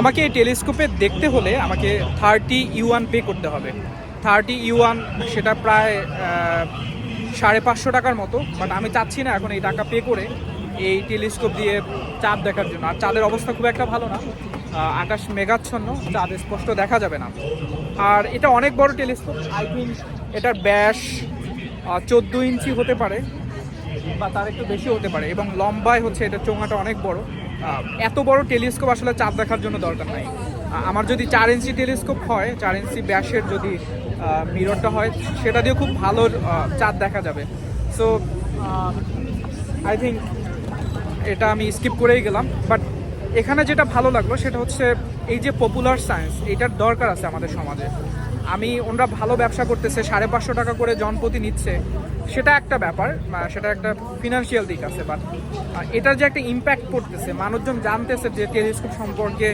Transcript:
আমাকে এই টেলিস্কোপে দেখতে হলে আমাকে থার্টি ইউয়ান পে করতে হবে। থার্টি ইউয়ান সেটা প্রায় সাড়ে পাঁচশো টাকার মতো বাট আমি চাচ্ছি না এখন এই টাকা পে করে এই টেলিস্কোপ দিয়ে চাঁদ দেখার জন্য। আর চাঁদের অবস্থা খুব একটা ভালো না আকাশ মেঘাচ্ছন্ন, চাঁদ স্পষ্ট দেখা যাবে না। আর এটা অনেক বড় টেলিস্কোপ, আই থিঙ্ক এটার ব্যাস চোদ্দ ইঞ্চি হতে পারে, বা তার একটু বেশি হতে পারে, এবং লম্বায় হচ্ছে এটা চোঙাটা অনেক বড়। এত বড় টেলিস্কোপ আসলে চাঁদ দেখার জন্য দরকার নাই। আমার যদি চার ইঞ্চি টেলিস্কোপ হয়, চার ইঞ্চি ব্যাসের যদি মিররটা হয়, সেটা দিয়ে খুব ভালো চাঁদ দেখা যাবে। সো আই থিঙ্ক এটা আমি স্কিপ করেই গেলাম। বাট এখানে যেটা ভালো লাগল, সেটা হচ্ছে এই যে পপুলার সায়েন্স এটার দরকার আছে আমাদের সমাজে। আমি, ওনারা ভালো ব্যবসা করতেছে, সাড়ে পাঁচশো টাকা করে জনপতি নিচ্ছে। সেটা একটা ব্যাপার সেটা একটা ফিনান্সিয়াল দিক আছে বাট এটার যে একটা ইম্প্যাক্ট পড়তেছে, মানুষজন জানতেছে যে টেলিস্কোপ সম্পর্কে